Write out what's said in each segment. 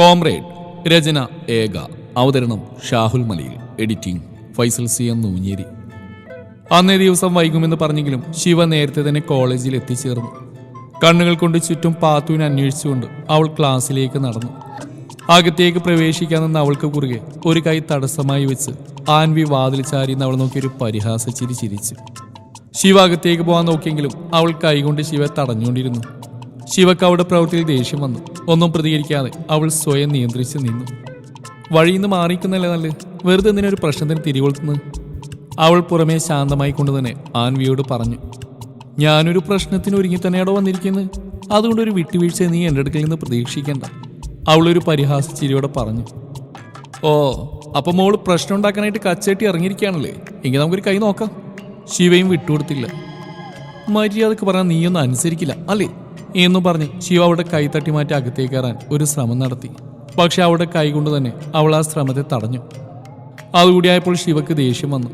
Comrade രചന ഏക. അവതരണം Shahul Malayil. Editing Faisal C M Noonjeri. അന്നേ ദിവസം വൈകുമെന്ന് പറഞ്ഞെങ്കിലും ശിവ നേരത്തെ തന്നെ കോളേജിൽ എത്തിച്ചേർന്നു. കണ്ണുകൾ കൊണ്ട് ചുറ്റും പാത്തുവിനെ അന്വേഷിച്ചുകൊണ്ട് അവൾ ക്ലാസ്സിലേക്ക് നടന്നു. അകത്തേക്ക് പ്രവേശിക്കാൻ നിന്ന് അവൾക്ക് കുറുകെ ഒരു കൈ തടസ്സമായി വെച്ച് ആൻവി വാതിൽ ചാരിന്ന് അവൾ നോക്കി ഒരു പരിഹാസ ചിരി ചിരിച്ചു. ശിവ അകത്തേക്ക് പോകാൻ നോക്കിയെങ്കിലും അവൾ കൈകൊണ്ട് ശിവ തടഞ്ഞുകൊണ്ടിരുന്നു. ശിവക്ക് അവളുടെ പ്രവൃത്തിയിൽ ദേഷ്യം വന്നു. ഒന്നും പ്രതികരിക്കാതെ അവൾ സ്വയം നിയന്ത്രിച്ച് നിന്നു. വഴിയിൽ നിന്ന് മാറിക്കുന്നല്ലേ നല്ല വെറുതെ എന്തിനൊരു പ്രശ്നത്തിന് തിരികൊളുത്തുന്നത്? അവൾ പുറമേ ശാന്തമായി കൊണ്ട് തന്നെ ആൻവിയോട് പറഞ്ഞു. ഞാനൊരു പ്രശ്നത്തിന് ഒരുങ്ങി തന്നെയാണോ വന്നിരിക്കുന്നത്? അതുകൊണ്ട് ഒരു വിട്ടുവീഴ്ച നീ എന്റെ അടുക്കൽ നിന്ന് പ്രതീക്ഷിക്കണ്ട. അവളൊരു പരിഹാസ ചിരിയോടെ പറഞ്ഞു. ഓ അപ്പം മോൾ പ്രശ്നം ഉണ്ടാക്കാനായിട്ട് കച്ചേട്ടി ഇറങ്ങിയിരിക്കുകയാണല്ലേ? എങ്കിൽ നമുക്കൊരു കൈ നോക്കാം. ശിവയും വിട്ടുകൊടുത്തില്ല. മര്യാദയ്ക്ക് പറഞ്ഞാൽ നീയൊന്നും അനുസരിക്കില്ല അല്ലേ? എന്നും പറഞ്ഞ് ശിവ അവിടെ കൈ തട്ടി മാറ്റി അകത്തേക്ക് കയറാൻ ഒരു ശ്രമം നടത്തി. പക്ഷെ അവിടെ കൈ കൊണ്ട് തന്നെ അവൾ ആ ശ്രമത്തെ തടഞ്ഞു. അതുകൂടിയായപ്പോൾ ശിവക്ക് ദേഷ്യം വന്നു.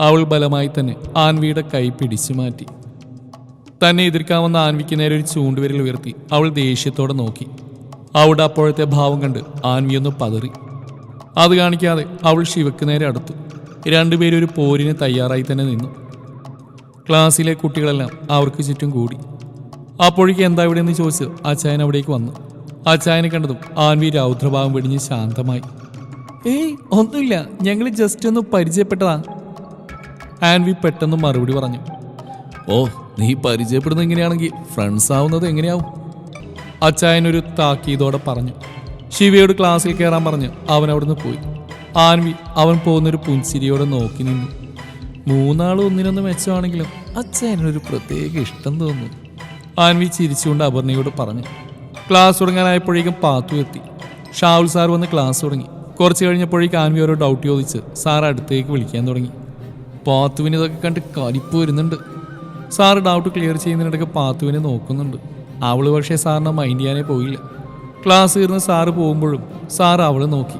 അവൾ ബലമായി തന്നെ ആൻവിയുടെ കൈ പിടിച്ചു മാറ്റി. തന്നെ എതിർക്കാമെന്ന ആൻവിക്ക് നേരെ ഒരു ചൂണ്ടുവിരൽ ഉയർത്തി അവൾ ദേഷ്യത്തോടെ നോക്കി. അവിടെ അപ്പോഴത്തെ ഭാവം കണ്ട് ആൻവിയൊന്ന് പതറി. അത് കാണിക്കാതെ അവൾ ശിവക്ക് നേരെ അടുത്തു. രണ്ടുപേരും ഒരു പോരിന് തയ്യാറായി തന്നെ നിന്നു. ക്ലാസ്സിലെ കുട്ടികളെല്ലാം അവർക്ക് ചുറ്റും കൂടി. അപ്പോഴേക്ക് എന്താ ഇവിടെ എന്ന് ചോദിച്ച് അച്ചായൻ അവിടേക്ക് വന്നു. അച്ചായനെ കണ്ടതും ആൻവി രൗദ്രഭാവം വെടിഞ്ഞ് ശാന്തമായി. ഏയ് ഒന്നുമില്ല. ഞങ്ങൾ ജസ്റ്റ് ഒന്ന് പരിചയപ്പെട്ടതാ. ആൻവി പെട്ടെന്ന് മറുപടി പറഞ്ഞു. ഓ നീ പരിചയപ്പെടുന്നത് എങ്ങനെയാണെങ്കിൽ ഫ്രണ്ട്സ് ആവുന്നത് എങ്ങനെയാവും? അച്ചായൻ ഒരു താക്കീതോടെ പറഞ്ഞു. ശിവയോട് ക്ലാസ്സിൽ കയറാൻ പറഞ്ഞ് അവൻ അവിടുന്ന് പോയി. ആൻവി അവൻ പോകുന്നൊരു പുൻസിരിയോടെ നോക്കി നിന്നു. മൂന്നാളും ഒന്നിനൊന്ന് മെച്ചമാണെങ്കിലും അച്ചായനൊരു പ്രത്യേക ഇഷ്ടം തോന്നുന്നു. ആൻവി ചിരിച്ചുകൊണ്ട് അപർണയോട് പറഞ്ഞു. ക്ലാസ് തുടങ്ങാനായപ്പോഴേക്കും പാത്തു എത്തി. ഷാവുൽ സാർ വന്ന് ക്ലാസ് തുടങ്ങി. കുറച്ച് കഴിഞ്ഞപ്പോഴേക്കും ആൻവി ഓരോ ഡൗട്ട് ചോദിച്ച് സാർ അടുത്തേക്ക് വിളിക്കാൻ തുടങ്ങി. പാത്തുവിന് ഇതൊക്കെ കണ്ട് കലിപ്പ് വരുന്നുണ്ട്. സാർ ഡൗട്ട് ക്ലിയർ ചെയ്യുന്നതിനിടയ്ക്ക് പാത്തുവിനെ നോക്കുന്നുണ്ട്. അവൾ പക്ഷേ സാറിനെ മൈൻഡ് ചെയ്യാനേ പോയില്ല. ക്ലാസ് തീർന്ന് സാറ് പോകുമ്പോഴും സാർ അവളെ നോക്കി.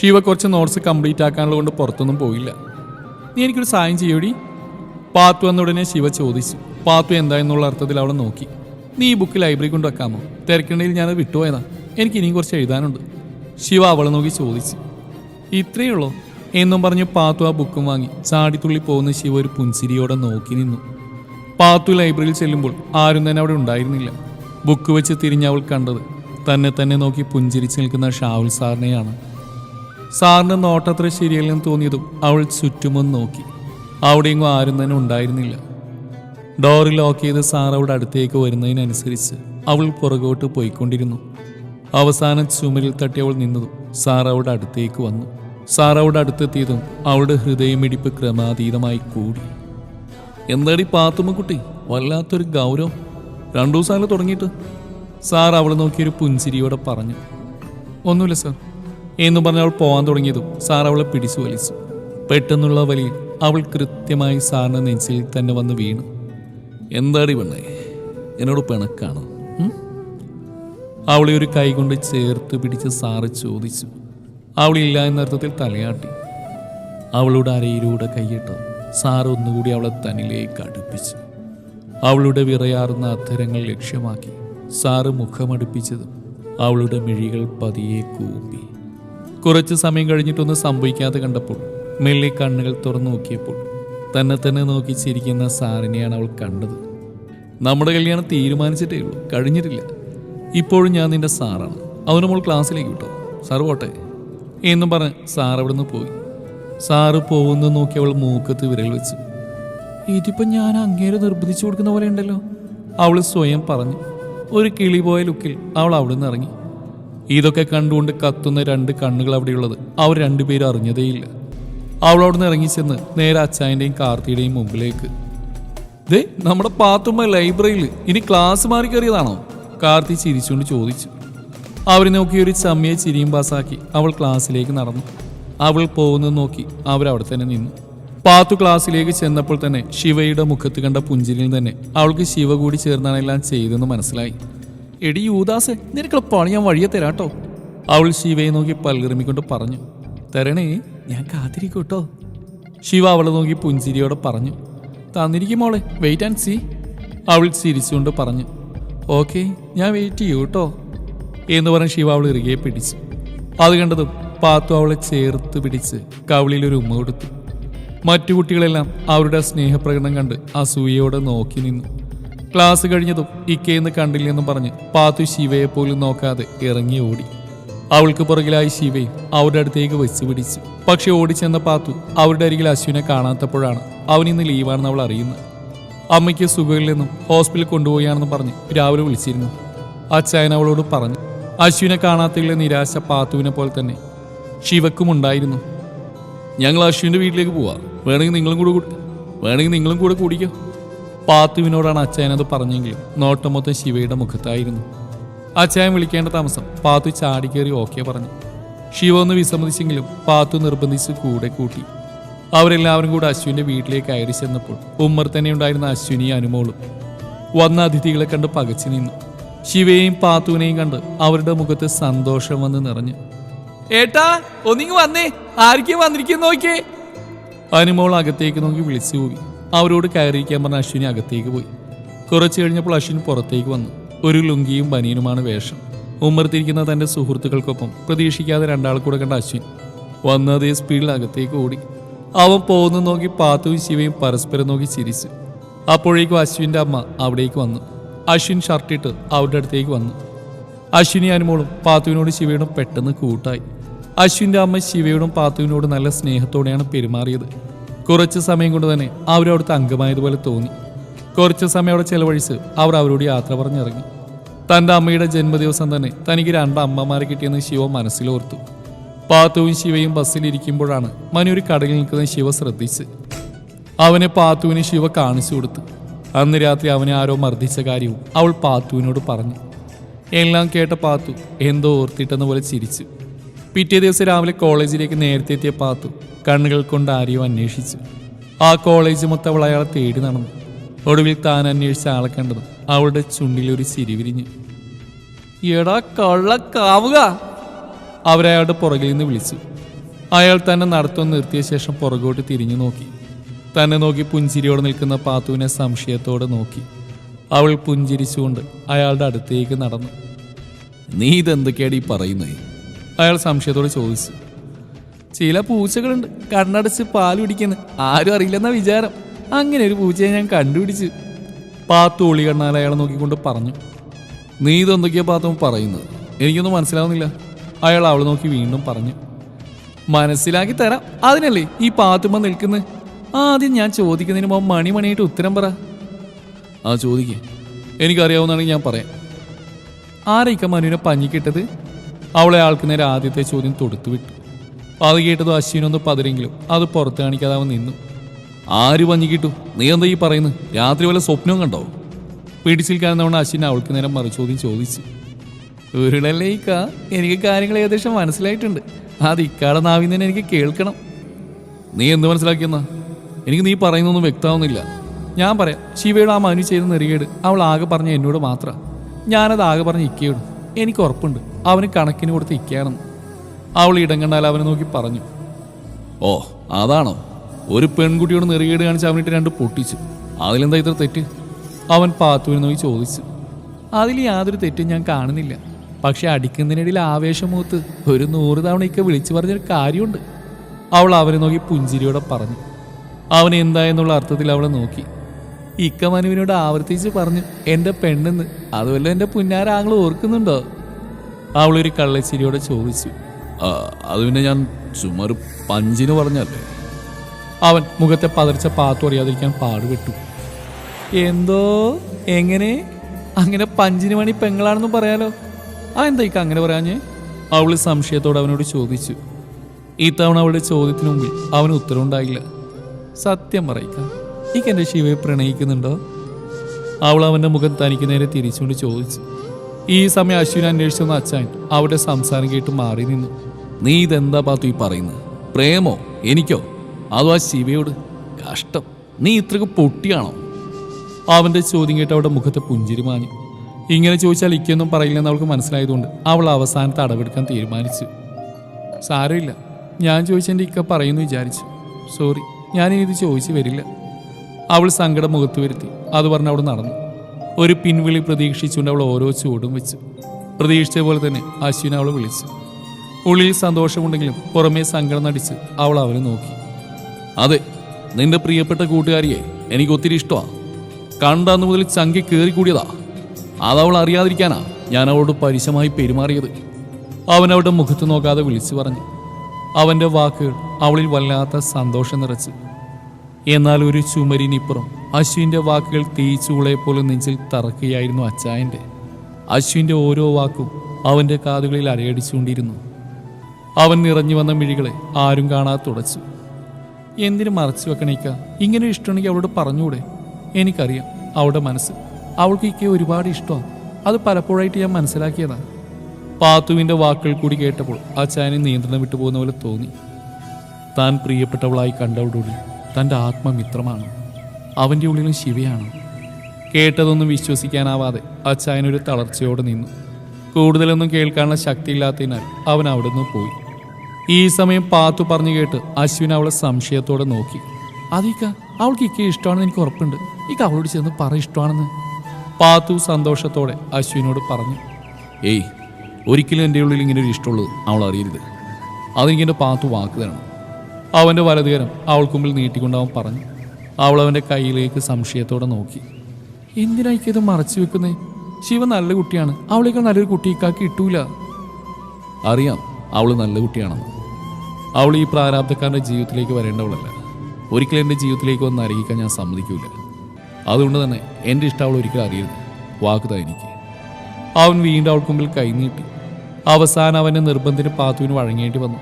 ശിവ കുറച്ച് നോട്ട്സ് കംപ്ലീറ്റ് ആക്കാനുള്ളത് കൊണ്ട് പുറത്തൊന്നും പോയില്ല. നീ എനിക്കൊരു സഹായം ചെയ്യോടി. പാത്തു വന്നുടനെ ശിവ ചോദിച്ചു. പാത്തു എന്താ എന്നുള്ള അർത്ഥത്തിൽ അവളെ നോക്കി. നീ ഈ ബുക്ക് ലൈബ്രറി കൊണ്ട് വെക്കാമോ? തിരക്കണ്ടെങ്കിൽ ഞാനത് വിട്ടുപോയതാ. എനിക്ക് ഇനിയും കുറച്ച് എഴുതാനുണ്ട്. ശിവ അവളെ നോക്കി ചോദിച്ചു. ഇത്രയേ ഉള്ളൂ? എന്നും പറഞ്ഞ് പാത്തു ആ ബുക്കും വാങ്ങി. ചാടിത്തുള്ളി പോകുന്ന ശിവ ഒരു പുൻസിരിയോടെ നോക്കി നിന്നു. പാത്തു ലൈബ്രറിയിൽ ചെല്ലുമ്പോൾ ആരും തന്നെ അവിടെ ഉണ്ടായിരുന്നില്ല. ബുക്ക് വെച്ച് തിരിഞ്ഞ് അവൾ കണ്ടത് തന്നെ തന്നെ നോക്കി പുഞ്ചിരിച്ച് നിൽക്കുന്ന ഷാവുൽ സാറിനെയാണ്. സാറിന് നോട്ടത്ര ശരിയല്ലെന്ന് തോന്നിയതും അവൾ ചുറ്റുമൊന്ന് നോക്കി. അവിടെയെങ്ങും ആരും തന്നെ ഉണ്ടായിരുന്നില്ല. ഡോർ ലോക്ക് ചെയ്ത് സാർ അവിടെ അടുത്തേക്ക് വരുന്നതിനനുസരിച്ച് അവൾ പുറകോട്ട് പോയിക്കൊണ്ടിരുന്നു. അവസാനം ചുമരിൽ തട്ടി അവൾ നിന്നതും സാർ അവിടെ അടുത്തേക്ക് വന്നു. സാർ അവിടെ അടുത്തെത്തിയതും അവളുടെ ഹൃദയമിടിപ്പ് ക്രമാതീതമായി കൂടി. എന്താടി പാത്തുമ്മക്കുട്ടി വല്ലാത്തൊരു ഗൗരവം. രണ്ടു ദിവസമായാലും തുടങ്ങിയിട്ട്? സാർ അവളെ നോക്കിയൊരു പുഞ്ചിരിയോടെ പറഞ്ഞു. ഒന്നുമില്ല സർ. എന്ന് പറഞ്ഞ് അവൾ പോകാൻ തുടങ്ങിയതും സാർ അവളെ പിടിച്ചു വലിച്ചു. പെട്ടെന്നുള്ള വലിയിൽ അവൾ കൃത്യമായി സാറിന് നെഞ്ചിൽ തന്നെ വന്ന് വീണു. എന്താടി പെണ്ണേ? എന്നോട് പിണക്കാണ്? അവളെ ഒരു കൈ കൊണ്ട് ചേർത്ത് പിടിച്ച് സാറ് ചോദിച്ചു. അവളില്ല എന്ന അർത്ഥത്തിൽ തലയാട്ടി. അവളുടെ അരയിലൂടെ കൈയിട്ട് സാറ് ഒന്നുകൂടി അവളെ തന്നിലേക്ക് അടുപ്പിച്ചു. അവളുടെ വിറയാർന്ന അധരങ്ങൾ ലക്ഷ്യമാക്കി സാറ് മുഖമടുപ്പിച്ചതും അവളുടെ മിഴികൾ പതിയെ കൂമ്പി. കുറച്ച് സമയം കഴിഞ്ഞിട്ടൊന്നും സംഭവിക്കാതെ കണ്ടപ്പോൾ മെല്ലെ കണ്ണുകൾ തുറന്നു നോക്കിയപ്പോൾ തന്നെ തന്നെ നോക്കി ചിരിക്കുന്ന സാറിനെയാണ് അവൾ കണ്ടത്. നമ്മുടെ കല്യാണം തീരുമാനിച്ചിട്ടേ ഉള്ളൂ കഴിഞ്ഞിട്ടില്ല. ഇപ്പോഴും ഞാൻ നിന്റെ സാറാണ്. അവനും അവൾ ക്ലാസ്സിലേക്ക് വിട്ടോ? സാർ പോട്ടെ? എന്നും പറഞ്ഞ് സാർ അവിടുന്ന് പോയി. സാറ് പോകുന്ന നോക്കി അവൾ മൂക്കത്ത് വിരൽ വെച്ചു. ഇതിപ്പോൾ ഞാൻ അങ്ങേരെ നിർബന്ധിച്ചു കൊടുക്കുന്ന പോലെ ഉണ്ടല്ലോ? അവൾ സ്വയം പറഞ്ഞു. ഒരു കിളി പോയ ലുക്കിൽ അവൾ അവിടുന്ന് ഇറങ്ങി. ഇതൊക്കെ കണ്ടുകൊണ്ട് കത്തുന്ന രണ്ട് കണ്ണുകൾ അവിടെയുള്ളത്. അവർ രണ്ടുപേരും അറിഞ്ഞതേയില്ല. അവൾ ഇറങ്ങി ഇറങ്ങിച്ചെന്ന് നേരെ അച്ചായന്റെയും കാർത്തിയുടെയും മുമ്പിലേക്ക്. ദേ നമ്മുടെ പാത്തുമ്മ ലൈബ്രറിയിൽ ഇനി ക്ലാസ് മാറി കയറിയതാണോ? കാർത്തി ചിരിച്ചുകൊണ്ട് ചോദിച്ചു. അവരെ നോക്കി ഒരു ചമ്മിയെ ചിരിയും പാസാക്കി അവൾ ക്ലാസ്സിലേക്ക് നടന്നു. അവൾ പോകുന്നത് നോക്കി അവരവിടെ തന്നെ നിന്നു. പാത്തു ക്ലാസ്സിലേക്ക് ചെന്നപ്പോൾ തന്നെ ശിവയുടെ മുഖത്ത് കണ്ട പുഞ്ചിരിയിൽ തന്നെ അവൾക്ക് ശിവ കൂടി ചേർന്നാണ് എല്ലാം ചെയ്തെന്ന് മനസ്സിലായി. എടി യൂദാസ് നിനക്കുള്ള പണി ഞാൻ വഴിയെ തരാട്ടോ. അവൾ ശിവയെ നോക്കി പൽകിറമിക്കൊണ്ട് പറഞ്ഞു. തരണേ. ഞാൻ കാത്തിരിക്കൂട്ടോ. ശിവ അവളെ നോക്കി പുഞ്ചിരിയോടെ പറഞ്ഞു തന്നിരിക്കും മോളെ വെയിറ്റ് ആൻഡ് സി അവൾ ചിരിച്ചുകൊണ്ട് പറഞ്ഞു ഓക്കെ ഞാൻ വെയിറ്റ് ചെയ്യൂ കേട്ടോ എന്ന് പറഞ്ഞ് ശിവ അവൾ ഇറുകെ പിടിച്ചു. അത് കണ്ടതും പാത്തു അവളെ ചേർത്ത് പിടിച്ച് കവിളിൽ ഒരു ഉമ്മ കൊടുത്തു. മറ്റു കുട്ടികളെല്ലാം അവരുടെ സ്നേഹപ്രകടനം കണ്ട് അസൂയയോടെ നോക്കി നിന്നു. ക്ലാസ് കഴിഞ്ഞതും ഇക്കയെന്ന് കണ്ടില്ലെന്നും പറഞ്ഞ് പാത്തു ശിവയെ പോലും നോക്കാതെ ഇറങ്ങി ഓടി. അവൾക്ക് പുറകിലായി ശിവയും അവരുടെ അടുത്തേക്ക് വെച്ച് പിടിച്ചു. പക്ഷെ ഓടിച്ചെന്ന പാത്തു അവരുടെ അരികിൽ അശ്വിനെ കാണാത്തപ്പോഴാണ് അവൻ ഇന്ന് ലീവാണെന്ന് അവൾ അറിയുന്നത്. അമ്മയ്ക്ക് സുഖമില്ലെന്നും ഹോസ്പിറ്റലിൽ കൊണ്ടുപോയാണെന്ന് പറഞ്ഞ് രാവിലെ വിളിച്ചിരുന്നു. അച്ചായൻ അവളോട് പറഞ്ഞു അശ്വിനെ കാണാത്തതിലെ നിരാശ പാത്തുവിനെ പോലെ തന്നെ ശിവക്കും ഉണ്ടായിരുന്നു. ഞങ്ങൾ അശ്വിന്റെ വീട്ടിലേക്ക് പോവാം. വേണമെങ്കിൽ നിങ്ങളും കൂടെ കൂടി വേണമെങ്കിൽ നിങ്ങളും കൂടെ കൂടിക്കോ. പാത്തുവിനോടാണ് അച്ചായനത് പറഞ്ഞെങ്കിലും നോട്ടം മൊത്തം ശിവയുടെ മുഖത്തായിരുന്നു. അച്ചായൻ വിളിക്കേണ്ട താമസം. പാത്തു ചാടിക്കേറി ഓക്കെ പറഞ്ഞു. ശിവ ഒന്ന് വിസമ്മതിച്ചെങ്കിലും പാത്തു നിർബന്ധിച്ച് കൂടെ കൂട്ടി. അവരെല്ലാവരും കൂടെ അശ്വിന്റെ വീട്ടിലേക്ക് കയറി ചെന്നപ്പോൾ ഉമ്മർ തന്നെ ഉണ്ടായിരുന്ന അശ്വിനി അനുമോളും വന്ന അതിഥികളെ കണ്ട് പകച്ചു നിന്നു. ശിവയെയും പാത്തുവിനെയും കണ്ട് അവരുടെ മുഖത്ത് സന്തോഷം വന്ന് നിറഞ്ഞു. ഏട്ടാ ഒന്നിങ്ങ് വന്നേ. ആരൊക്കെ വന്നിരിക്കും നോക്കിയേ? അനുമോൾ അകത്തേക്ക് നോക്കി വിളിച്ചു പോയി അവരോട് കയറിയിരിക്കാൻ പറഞ്ഞ അശ്വിനി അകത്തേക്ക് പോയി. കുറച്ചു കഴിഞ്ഞപ്പോൾ അശ്വിൻ പുറത്തേക്ക് വന്നു. ഒരു ലുങ്കിയും ബനിയനുമാണ് വേഷം. ഉമ്മർത്തിരിക്കുന്ന തന്റെ സുഹൃത്തുക്കൾക്കൊപ്പം പ്രതീക്ഷിക്കാതെ രണ്ടാൾ കൂടെ കണ്ട അശ്വിൻ വന്ന് അതേ സ്പീഡിൽ അകത്തേക്ക് ഓടി. അവൻ പോകുന്നു നോക്കി പാത്തുവും ശിവയും പരസ്പരം നോക്കി ചിരിച്ചു. അപ്പോഴേക്കും അശ്വിന്റെ അമ്മ അവിടേക്ക് വന്നു. അശ്വിൻ ഷർട്ടിട്ട് അവരുടെ അടുത്തേക്ക് വന്നു. അശ്വിനി അനുമോളും പാത്തുവിനോട് ശിവയോടും പെട്ടെന്ന് കൂട്ടായി. അശ്വിന്റെ അമ്മ ശിവയോടും പാത്തുവിനോടും നല്ല സ്നേഹത്തോടെയാണ് പെരുമാറിയത്. കുറച്ച് സമയം കൊണ്ട് തന്നെ അവരവിടുത്തെ അംഗമായതുപോലെ തോന്നി. കുറച്ച് സമയം അവിടെ ചെലവഴിച്ച് അവർ അവരോട് യാത്ര പറഞ്ഞിറങ്ങി. തന്റെ അമ്മയുടെ ജന്മദിവസം തന്നെ തനിക്ക് രണ്ട് അമ്മമാരെ കിട്ടിയെന്ന് ശിവ മനസ്സിലോർത്തു. പാത്തുവും ശിവയും ബസ്സിലിരിക്കുമ്പോഴാണ് മനു ഒരു കടയിൽ നിൽക്കുന്ന ശിവ ശ്രദ്ധിച്ച്. അവനെ പാത്തുവിന് ശിവ കാണിച്ചു കൊടുത്തു. അന്ന് രാത്രി അവനെ ആരോ മർദ്ദിച്ച കാര്യവും അവൾ പാത്തുവിനോട് പറഞ്ഞു. എല്ലാം കേട്ട പാത്തു എന്തോ ഓർത്തിട്ടെന്ന പോലെ ചിരിച്ചു. പിറ്റേ ദിവസം രാവിലെ കോളേജിലേക്ക് നേരത്തെ എത്തിയ പാത്തു കണ്ണുകൾ കൊണ്ട് ആരെയോ അന്വേഷിച്ചു. ആ കോളേജ് മൊത്തം അവൾ അയാളെ തേടി നടന്നു. ഒടുവിൽ താൻ അന്വേഷിച്ച ആളെ കണ്ടത് അവളുടെ ചുണ്ടിലൊരു ചിരി വിരിഞ്ഞു. എടാ കള്ളക്കാവുക കാവുക! അവരയാളുടെ പുറകിൽ നിന്ന് വിളിച്ചു. അയാൾ തന്നെ നടത്തുവാൻ നിർത്തിയ ശേഷം പുറകോട്ട് തിരിഞ്ഞു നോക്കി. തന്നെ നോക്കി പുഞ്ചിരിയോടെ നിൽക്കുന്ന പാത്തുവിനെ സംശയത്തോടെ നോക്കി. അവൾ പുഞ്ചിരിച്ചുകൊണ്ട് അയാളുടെ അടുത്തേക്ക് നടന്നു. നീ ഇതെന്തൊക്കെയാണ് ഈ പറയുന്നത് അയാൾ സംശയത്തോടെ ചോദിച്ചു. ചില പൂച്ചകളുണ്ട്. കണ്ണടച്ച് പാൽ ആരും അറിയില്ലെന്ന വിചാരം. അങ്ങനെ ഒരു പൂച്ചയെ ഞാൻ കണ്ടുപിടിച്ച് പാത്തു ഒളി കണ്ണാൽ അയാളെ നോക്കിക്കൊണ്ട് പറഞ്ഞു. നീ ഇതെന്തൊക്കെയാ പാത്തും പറയുന്നത്? എനിക്കൊന്നും മനസ്സിലാവുന്നില്ല. അയാൾ അവളെ നോക്കി വീണ്ടും പറഞ്ഞു. മനസ്സിലാക്കി തരാം. അതിനല്ലേ ഈ പാത്തുമ്മ നിൽക്കുന്നത് ആദ്യം ഞാൻ ചോദിക്കുന്നതിന് മുമ്പ് മണിമണിയായിട്ട് ഉത്തരം പറ. ആ ചോദിക്കേ. എനിക്കറിയാവുന്നതാണെങ്കിൽ ഞാൻ പറയാം. ആരയിക്ക മനുവിനെ പഞ്ഞിക്കിട്ടത്? അവളെ ആൾക്ക് നേരെ ആദ്യത്തെ ചോദ്യം തൊടുത്തു വിട്ടു അത് കേട്ടത് അശ്വിനൊന്ന് പതിരെങ്കിലും അത് പുറത്ത് കാണിക്കാതെ അവൻ നിന്നു. ആര് പഞ്ഞിക്കിട്ടു നീ എന്താ ഈ പറയുന്നത് രാത്രി വല്ല സ്വപ്നവും കണ്ടോ? പിടിച്ചിൽ തവണ അശ്വിൻ അവൾക്ക് നേരം മറുചോദ്യം ചോദിച്ചു. ഉരുളല്ലേക്ക എനിക്ക് കാര്യങ്ങൾ ഏകദേശം മനസ്സിലായിട്ടുണ്ട്. അത് ഇക്കാടെ നാവിൽ എനിക്ക് കേൾക്കണം. നീ എന്ത് മനസ്സിലാക്കിയെന്നാ? എനിക്ക് നീ പറയുന്നൊന്നും വ്യക്തമാവുന്നില്ല. ഞാൻ പറയാം ശിവയുടെ ആ മനു ചെയ്ത നെറികേട് അവൾ ആകെ പറഞ്ഞ എന്നോട് മാത്രം. ഞാനത് ആകെ പറഞ്ഞ ഇക്കയോടും. എനിക്ക് ഉറപ്പുണ്ട് അവന് കണക്കിന് കൊടുത്ത് ഇക്കയാണെന്ന്. അവൾ ഇടം കണ്ടാൽ അവനെ നോക്കി പറഞ്ഞു. ഓ അതാണോ? ഒരു പെൺകുട്ടിയോട് നെറികേട് കാണിച്ച് അവനിട്ട് രണ്ട് പൊട്ടിച്ചു. അതിലെന്താ ഇത്ര തെറ്റ്? അവൻ പാത്തുവിനെ നോക്കി ചോദിച്ചു. അതിൽ യാതൊരു തെറ്റും ഞാൻ കാണുന്നില്ല. പക്ഷെ അടിക്കുന്നതിനിടയിൽ ആവേശമൂത്ത് ഒരു നൂറ് ഇക്ക വിളിച്ചു പറഞ്ഞൊരു കാര്യമുണ്ട്. അവൾ അവനെ നോക്കി പുഞ്ചിരിയോടെ പറഞ്ഞു. അവൻ എന്തായെന്നുള്ള അർത്ഥത്തിൽ അവളെ നോക്കി. ഇക്ക മനുവിനോട് ആവർത്തിച്ച് പറഞ്ഞു എന്റെ പെണ്ണെന്ന്. അതുമല്ല എന്റെ പുന്നാരാങ്ങൾ ഓർക്കുന്നുണ്ടോ? അവളൊരു കള്ളച്ചിരിയോടെ ചോദിച്ചു. "ആ, അത് പിന്നെ ഞാൻ ചുമർ പഞ്ചിന് പറഞ്ഞല്ലേ അവൻ മുഖത്തെ പതറിച്ച പാത്തു അറിയാതിരിക്കാൻ പാടുപെട്ടു. എന്തോ? എങ്ങനെ? അങ്ങനെ പഞ്ചിന് മണി പെങ്ങളാണെന്ന് പറയാലോ. ആ എന്തായിക്ക അങ്ങനെ പറയാഞ്ഞേ? അവൾ സംശയത്തോടെ അവനോട് ചോദിച്ചു. ഇത്തവണ അവളുടെ ചോദ്യത്തിന് മുമ്പിൽ അവന് ഉത്തരവുണ്ടായില്ല സത്യം പറയിക്ക എനിക്ക് എന്റെ ശിവയെ പ്രണയിക്കുന്നുണ്ടോ? അവൾ അവന്റെ മുഖം തനിക്ക് നേരെ തിരിച്ചുകൊണ്ട് ചോദിച്ചു. ഈ സമയം അശ്വിനെ അന്വേഷിച്ചു വന്ന അച്ഛൻ അവരുടെ സംസാരം കേട്ട് മാറി നിന്നു. നീ ഇതെന്താ പാത്തു ഈ പറയുന്നത്? പ്രേമോ? എനിക്കോ? അതോ ആ ശിവയോട് കഷ്ടം നീ ഇത്രക്ക് പൊട്ടിയാണോ? അവന്റെ ചോദ്യം കേട്ട് അവളുടെ മുഖത്തെ പുഞ്ചിരി മാഞ്ഞു. ഇങ്ങനെ ചോദിച്ചാൽ ഇക്കൊന്നും പറയില്ലെന്ന് അവൾക്ക് മനസ്സിലായതുകൊണ്ട് അവൾ അവസാനത്തെ അടവെടുക്കാൻ തീരുമാനിച്ചു. സാരമില്ല ഞാൻ ചോദിച്ചെന്റെ ഇക്ക പറയുന്നു വിചാരിച്ചു. സോറി ഞാനിനി ഇത് ചോദിച്ചു വരില്ല. അവൾ സങ്കടം മുഖത്ത് വരുത്തി. അത് പറഞ്ഞ് അവിടെ നടന്നു. ഒരു പിൻവിളി പ്രതീക്ഷിച്ചുകൊണ്ട് അവൾ ഓരോ ചൂടും വെച്ചു. പ്രതീക്ഷിച്ച പോലെ തന്നെ അശ്വിൻ അവളെ വിളിച്ചു. ഉള്ളിൽ സന്തോഷമുണ്ടെങ്കിലും പുറമേ സങ്കടം നടിച്ച് അവൾ അവനെ നോക്കി. അതെ നിന്റെ പ്രിയപ്പെട്ട കൂട്ടുകാരിയെ എനിക്ക് ഒത്തിരി ഇഷ്ടമാണ് കണ്ടന്ന് മുതൽ ചങ്കി കയറി കൂടിയതാ അതവൾ അറിയാതിരിക്കാനാ ഞാൻ അവളോട് പരിശമായി പെരുമാറിയത്. അവൻ അവളുടെ മുഖത്ത് നോക്കാതെ വിളിച്ചു പറഞ്ഞു. അവന്റെ വാക്കുകൾ അവളിൽ വല്ലാത്ത സന്തോഷം നിറച്ചു. എന്നാൽ ഒരു ചുമരിനിപ്പുറം അശ്വിന്റെ വാക്കുകൾ തീച്ചുളയെപ്പോലെ നെഞ്ചിൽ തറക്കുകയായിരുന്നു അച്ചായന്റെ അശ്വിന്റെ ഓരോ വാക്കും അവന്റെ കാതുകളിൽ അരയടിച്ചുകൊണ്ടിരുന്നു അവൻ നിറഞ്ഞു വന്ന മിഴികളെ ആരും കാണാതെ തുടച്ചു. എന്തിനു മറച്ചു വെക്കണേക്ക ഇങ്ങനെ ഇഷ്ടമുണ്ടെങ്കിൽ അവളോട് പറഞ്ഞൂടെ എനിക്കറിയാം അവളുടെ മനസ്സ്. അവൾക്ക് ഇക്കെ ഒരുപാട് ഇഷ്ടമാണ്. അത് പലപ്പോഴായിട്ട് ഞാൻ മനസ്സിലാക്കിയതാണ് പാത്തുവിന്റെ വാക്കുകൾ കൂടി കേട്ടപ്പോൾ ആ ചായനെ നിയന്ത്രണം വിട്ടു പോകുന്ന പോലെ തോന്നി. താൻ പ്രിയപ്പെട്ടവളായി കണ്ടവളോട് തന്റെ ആത്മമിത്രമാണ്. അവന്റെ ഉള്ളിലും ശിവയാണ്. കേട്ടതൊന്നും വിശ്വസിക്കാനാവാതെ അച്ചായനൊരു തളർച്ചയോടെ നിന്നു. കൂടുതലൊന്നും കേൾക്കാനുള്ള ശക്തിയില്ലാത്തതിനാൽ അവൻ അവിടെ നിന്ന് പോയി. ഈ സമയം പാത്തു പറഞ്ഞു കേട്ട് അശ്വിൻ അവളെ സംശയത്തോടെ നോക്കി. അതീക്ക അവൾക്ക് ഇക്ക ഇഷ്ടമാണെന്ന് എനിക്ക് ഉറപ്പുണ്ട്. ഇക്ക അവളോട് ചെന്ന് പറ ഇഷ്ടമാണെന്ന്. പാത്തു സന്തോഷത്തോടെ അശ്വിനോട് പറഞ്ഞു. ഏയ് ഒരിക്കലും എന്റെ ഉള്ളിൽ ഇങ്ങനെ ഒരു ഇഷ്ടമുള്ളത് അവൾ അറിയരുത്. അതെനിക്ക് എന്റെ പാത്തു വാക്ക് തരണം. അവന്റെ വലതുകരം അവൾക്ക് മുമ്പിൽ നീട്ടിക്കൊണ്ട് അവൻ പറഞ്ഞു. അവൾ അവന്റെ കയ്യിലേക്ക് സംശയത്തോടെ നോക്കി. എന്തിനായിക്ക് ഇത് മറച്ചു വെക്കുന്നേ? ശിവ നല്ല കുട്ടിയാണ്. അവളേക്കാൾ നല്ലൊരു കുട്ടി ഇക്കാക്ക് കിട്ടൂല. അറിയാം അവൾ നല്ല കുട്ടിയാണെന്ന്. അവൾ ഈ പ്രാരാബ്ധക്കാരന്റെ ജീവിതത്തിലേക്ക് വരേണ്ടവളല്ല. ഒരിക്കലും എന്റെ ജീവിതത്തിലേക്ക് വന്ന് അറിയിക്കാൻ ഞാൻ സമ്മതിക്കൂല. അതുകൊണ്ട് തന്നെ എന്റെ ഇഷ്ടം അവൾ ഒരിക്കലും അറിയരുത്. വാക്കുതാ എനിക്ക് അവൻ വീണ്ടും അവൾക്ക് മുമ്പിൽ കൈനീട്ടി അവസാനം അവന്റെ നിർബന്ധത്തിന് പാത്തുവിന് വഴങ്ങേണ്ടി വന്നു.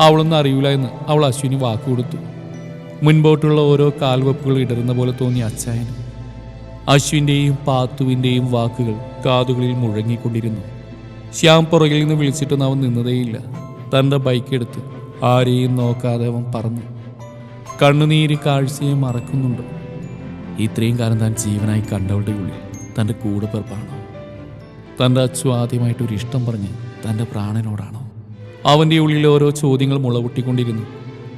അവളൊന്നും അറിയില്ല എന്ന് അവൾ അശ്വിനി വാക്കു കൊടുത്തു. മുൻപോട്ടുള്ള ഓരോ കാൽവെപ്പുകൾ ഇടരുന്ന പോലെ തോന്നി അച്ചായന്. അശ്വിന്റെയും പാത്തുവിന്റെയും വാക്കുകൾ കാതുകളിൽ മുഴങ്ങിക്കൊണ്ടിരുന്നു. ശ്യാം പുറകിൽ നിന്ന് വിളിച്ചിട്ടൊന്നും അവൻ നിന്നതേയില്ല. തന്റെ ബൈക്ക് ആരെയും നോക്കാതെ അവൻ പറഞ്ഞു കണ്ണുനീര് കാഴ്ചയെ മറക്കുന്നുണ്ട്. ഇത്രയും കാലം താൻ ജീവനായി കണ്ടവളുടെ ഉള്ളിൽ തന്റെ കൂടെ പിറപ്പാണോ? തന്റെ അച്ചു ആദ്യമായിട്ട് ഒരു ഇഷ്ടം പറഞ്ഞ് തന്റെ പ്രാണനോടാണോ? അവന്റെ ഉള്ളിൽ ഓരോ ചോദ്യങ്ങൾ മുളപൊട്ടിക്കൊണ്ടിരുന്നു.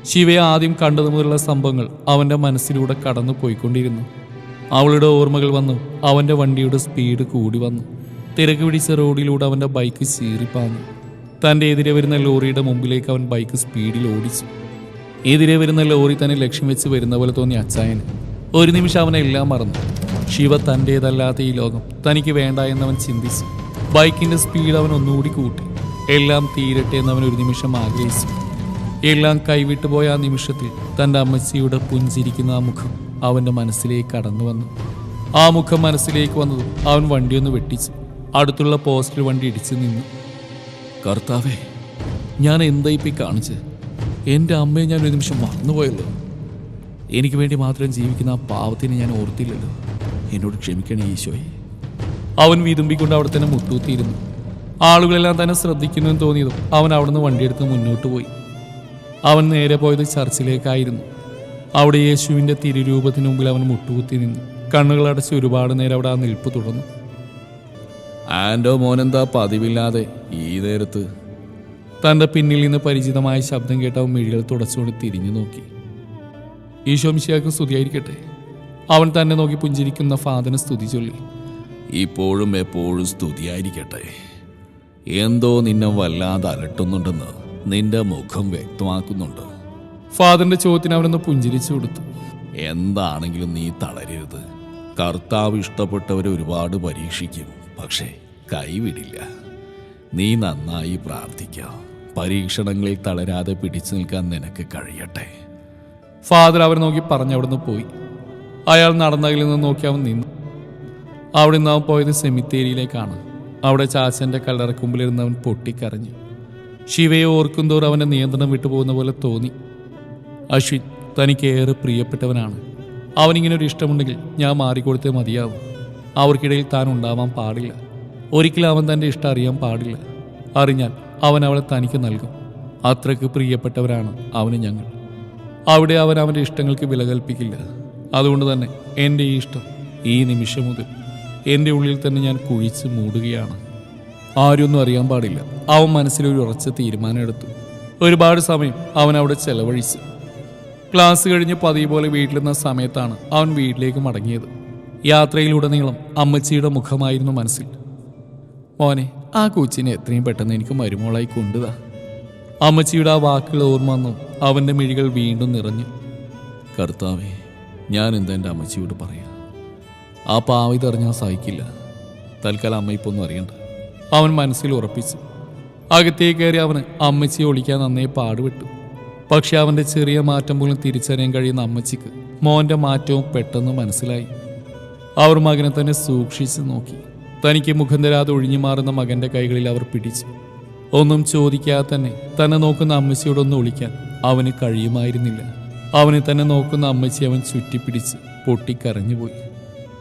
ശിവയെ ആദ്യം കണ്ടതു മുതലുള്ള സംഭവങ്ങൾ അവന്റെ മനസ്സിലൂടെ കടന്നു പോയിക്കൊണ്ടിരുന്നു. അവളുടെ ഓർമ്മകൾ വന്നു. അവന്റെ വണ്ടിയുടെ സ്പീഡ് കൂടി വന്നു. തിരക്ക് പിടിച്ച റോഡിലൂടെ അവന്റെ ബൈക്ക് ചീറിപ്പാഞ്ഞു. തന്റെ എതിരെ വരുന്ന ലോറിയുടെ മുമ്പിലേക്ക് അവൻ ബൈക്ക് സ്പീഡിൽ ഓടിച്ചു. എതിരെ വരുന്ന ലോറി തന്നെ ലക്ഷ്യം വെച്ച് വരുന്ന പോലെ തോന്നി അച്ചായന്. ഒരു നിമിഷം അവനെ എല്ലാം മറന്നു. ശിവ തന്റേതല്ലാത്ത ഈ ലോകം തനിക്ക് വേണ്ട എന്നവൻ ചിന്തിച്ചു. ബൈക്കിന്റെ സ്പീഡ് അവൻ ഒന്നുകൂടി കൂട്ടി. എല്ലാം തീരട്ടെ എന്നവൻ ഒരു നിമിഷം ആഗ്രഹിച്ചു. എല്ലാം കൈവിട്ടു പോയ ആ നിമിഷത്തിൽ തന്റെ അമ്മച്ചിയുടെ പുഞ്ചിരിക്കുന്ന ആ മുഖം അവന്റെ മനസ്സിലേക്ക് കടന്നു വന്നു. ആ മുഖം മനസ്സിലേക്ക് വന്നതും അവൻ വണ്ടിയൊന്ന് വെട്ടിച്ചു. അടുത്തുള്ള പോസ്റ്റിൽ വണ്ടി ഇടിച്ചു നിന്നു. കർത്താവേ ഞാൻ എന്താ ഇപ്പം കാണിച്ച്? എന്റെ അമ്മയെ ഞാൻ ഒരു നിമിഷം മറന്നുപോയല്ലോ. എനിക്ക് വേണ്ടി മാത്രം ജീവിക്കുന്ന ആ പാവത്തിനെ ഞാൻ ഓർത്തില്ലല്ലോ. എന്നോട് ക്ഷമിക്കണേ ഈശോയെ. അവൻ വിതുമ്പിക്കൊണ്ട് അവിടെ തന്നെ മുട്ടൂത്തിയിരുന്നു ആളുകളെല്ലാം തന്നെ ശ്രദ്ധിക്കുന്നുവെന്ന് തോന്നിയതും അവൻ അവിടുന്ന് വണ്ടിയെടുത്ത് മുന്നോട്ട് പോയി. അവൻ നേരെ പോയത് ചർച്ചിലേക്കായിരുന്നു. അവിടെ യേശുവിന്റെ തിരുരൂപത്തിന് മുമ്പിൽ അവൻ മുട്ടുകുത്തി നിന്നു. കണ്ണുകളടച്ച് ഒരുപാട് നേരം അവിടെ ആ നിൽപ്പ് തുടർന്നു. ആൻഡോ മോനെന്താ പതിവില്ലാതെ ഈ നേരത്ത്? തന്റെ പിന്നിൽ നിന്ന് പരിചിതമായ ശബ്ദം കേട്ട മിഴികൾ തുടച്ചുകൊണ്ട് തിരിഞ്ഞു നോക്കി. ഈശോ മിശിയാക്ക് സ്തുതിയായിരിക്കട്ടെ. അവൻ തന്നെ നോക്കി പുഞ്ചിരിക്കുന്ന ഫാദനെ സ്തുതി ചൊല്ലി. ഇപ്പോഴും എപ്പോഴും സ്തുതിയായിരിക്കട്ടെ. എന്തോ നിന്നെ വല്ലാതെ അലട്ടുന്നുണ്ടെന്ന് നിന്റെ മുഖം വ്യക്തമാക്കുന്നുണ്ട്. ഫാദറിന്റെ ചോദ്യത്തിന് അവനൊന്ന് പുഞ്ചിരിച്ചു കൊടുത്തു. എന്താണെങ്കിലും നീ തളരരുത്. കർത്താവ് ഇഷ്ടപ്പെട്ടവരെ ഒരുപാട് പരീക്ഷിക്കും പക്ഷേ കൈവിടില്ല. നീ നന്നായി പ്രാർത്ഥിക്കാം. പരീക്ഷണങ്ങളിൽ തളരാതെ പിടിച്ചു നിൽക്കാൻ നിനക്ക് കഴിയട്ടെ. ഫാദർ അവർ നോക്കി പറഞ്ഞവിടുന്ന് പോയി. അയാൾ നടന്നതിൽ നിന്ന് നോക്കി അവൻ നിന്നു. അവിടെ നിന്ന് അവൻ പോയത് സെമിത്തേരിയിലേക്കാണ്. അവിടെ ചാച്ചന്റെ കല്ലറക്കുമ്പിലിരുന്ന് അവൻ പൊട്ടിക്കരഞ്ഞു. ശിവയെ ഓർക്കുന്തോറും അവന്റെ നിയന്ത്രണം വിട്ടുപോകുന്ന പോലെ തോന്നി. അശ്വിൻ തനിക്ക് ഏറെ പ്രിയപ്പെട്ടവനാണ്. അവനിങ്ങനെ ഒരു ഇഷ്ടമുണ്ടെങ്കിൽ ഞാൻ മാറിക്കൊടുത്തേ മതിയാവും. അവർക്കിടയിൽ താൻ ഉണ്ടാവാൻ പാടില്ല. ഒരിക്കലും അവൻ തന്റെ ഇഷ്ടം അറിയാൻ പാടില്ല. അറിഞ്ഞാൽ അവൻ അവളെ തനിക്ക് നൽകും. അത്രയ്ക്ക് പ്രിയപ്പെട്ടവരാണ് അവന് ഞങ്ങൾ. അവിടെ അവൻ അവന്റെ ഇഷ്ടങ്ങൾക്ക് വില കൽപ്പിക്കില്ല. അതുകൊണ്ട് തന്നെ എന്റെ ഈ ഇഷ്ടം ഈ നിമിഷം മുതൽ എന്റെ ഉള്ളിൽ തന്നെ ഞാൻ കുഴിച്ച് മൂടുകയാണ്. ആരൊന്നും അറിയാൻ പാടില്ല. അവൻ മനസ്സിലൊരു ഉറച്ച തീരുമാനമെടുത്തു ഒരുപാട് സമയം അവൻ അവിടെ ചെലവഴിച്ചു ക്ലാസ് കഴിഞ്ഞ് പതിവ് പോലെ വീട്ടിലെന്ന സമയത്താണ് അവൻ വീട്ടിലേക്ക് മടങ്ങിയത്. യാത്രയിലുടനീളം അമ്മച്ചിയുടെ മുഖമായിരുന്നു മനസ്സിൽ. മോനെ ആ കൊച്ചിനെ എത്രയും പെട്ടെന്ന് എനിക്ക് മരുമോളായി കൊണ്ടുതാ അമ്മച്ചിയുടെ ആ വാക്കുകൾ ഓർമ്മ വന്നു അവന്റെ മിഴികൾ വീണ്ടും നിറഞ്ഞു. കർത്താവേ ഞാൻ എന്താ എന്റെ അമ്മച്ചിയോട് പറയാം? ആ പാവി ഇതറിഞ്ഞാൽ സഹിക്കില്ല. തൽക്കാലം അമ്മ ഇപ്പൊന്നും അറിയണ്ട. അവൻ മനസ്സിൽ ഉറപ്പിച്ചു. അകത്തേക്ക് കയറി അവന് അമ്മച്ചിയെ ഒളിക്കാൻ നന്നേ പാടുപെട്ടു. പക്ഷെ അവന്റെ ചെറിയ മാറ്റം പോലും തിരിച്ചറിയാൻ കഴിയുന്ന അമ്മച്ചിക്ക് മോന്റെ മാറ്റവും പെട്ടെന്ന് മനസ്സിലായി. അവർ മകനെ തന്നെ സൂക്ഷിച്ചു നോക്കി. തനിക്ക് മുഖം തരാതെ ഒഴിഞ്ഞു മാറുന്ന മകന്റെ കൈകളിൽ അവർ പിടിച്ചു. ഒന്നും ചോദിക്കാതെ തന്നെ തന്നെ നോക്കുന്ന അമ്മച്ചിയോടൊന്ന് ഒളിക്കാൻ അവന് കഴിയുമായിരുന്നില്ല. അവനെ തന്നെ നോക്കുന്ന അമ്മച്ചി അവൻ ചുറ്റിപ്പിടിച്ച് പൊട്ടിക്കരഞ്ഞുപോയി.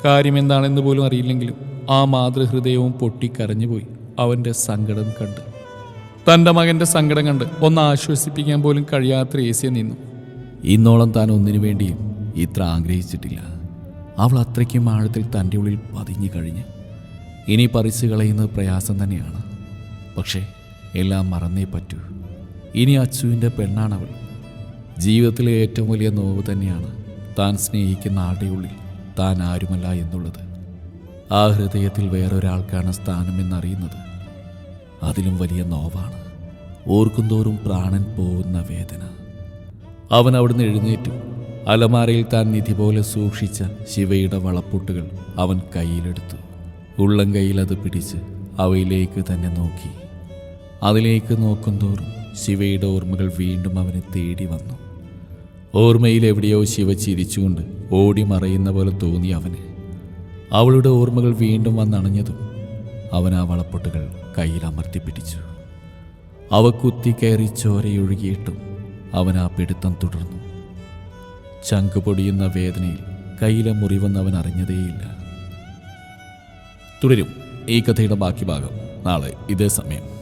കാര്യം എന്താണെന്ന് പോലും അറിയില്ലെങ്കിലും ആ മാതൃഹൃദയവും പൊട്ടിക്കരഞ്ഞുപോയി അവന്റെ സങ്കടം കണ്ട്. തന്റെ മകന്റെ സങ്കടം കണ്ട് ഒന്ന് ആശ്വസിപ്പിക്കാൻ പോലും കഴിയാത്ത ഏസിയ നിന്നു. ഇന്നോളം താൻ ഒന്നിനു വേണ്ടിയും ഇത്ര ആഗ്രഹിച്ചിട്ടില്ല. അവൾ അത്രയ്ക്കും ആഴത്തിൽ തന്റെ ഉള്ളിൽ പതിഞ്ഞു കഴിഞ്ഞ് ഇനി പറിച്ചു കളയുന്നത് പ്രയാസം തന്നെയാണ്. പക്ഷേ എല്ലാം മറന്നേ പറ്റൂ. ഇനി അച്ചുവിന്റെ പെണ്ണാണവൾ. ജീവിതത്തിലെ ഏറ്റവും വലിയ നോവ് തന്നെയാണ് താൻ സ്നേഹിക്കുന്ന ആളുടെ ഉള്ളിൽ താൻ ആരുമല്ല എന്നുള്ളത്. ആ ഹൃദയത്തിൽ വേറൊരാൾക്കാണ് സ്ഥാനമെന്നറിയുന്നത്. അതിലും വലിയ നോവാണ്. ഓർക്കുന്തോറും പ്രാണൻ പോകുന്ന വേദന. അവൻ അവിടുന്ന് എഴുന്നേറ്റു. അലമാരയിൽ താൻ നിധി പോലെ സൂക്ഷിച്ച ശിവയുടെ വളപ്പൊട്ടുകൾ അവൻ കയ്യിലെടുത്തു. ഉള്ളം കയ്യിൽ അത് പിടിച്ച് അവയിലേക്ക് തന്നെ നോക്കി. അതിലേക്ക് നോക്കുന്തോറും ശിവയുടെ ഓർമ്മകൾ വീണ്ടും അവനെ തേടി വന്നു. ഓർമ്മയിൽ എവിടെയോ ശിവ ചിരിച്ചുകൊണ്ട് ഓടി മറയുന്ന പോലെ തോന്നി അവന്. അവളുടെ ഓർമ്മകൾ വീണ്ടും വന്നണഞ്ഞതും അവൻ ആ വളപ്പൊട്ടുകൾ കയ്യിൽ അമർത്തിപ്പിടിച്ചു അവ കുത്തിക്കയറി ചോരയൊഴുകിയിട്ടും അവൻ ആ പിടുത്തം തുടർന്നു. ചങ്ക് പൊടിയുന്ന വേദനയിൽ കയ്യിലെ മുറിവെന്ന് അവൻ അറിഞ്ഞതേയില്ല. തുടരും. ഈ കഥയുടെ ബാക്കി ഭാഗം നാളെ ഇതേ സമയം.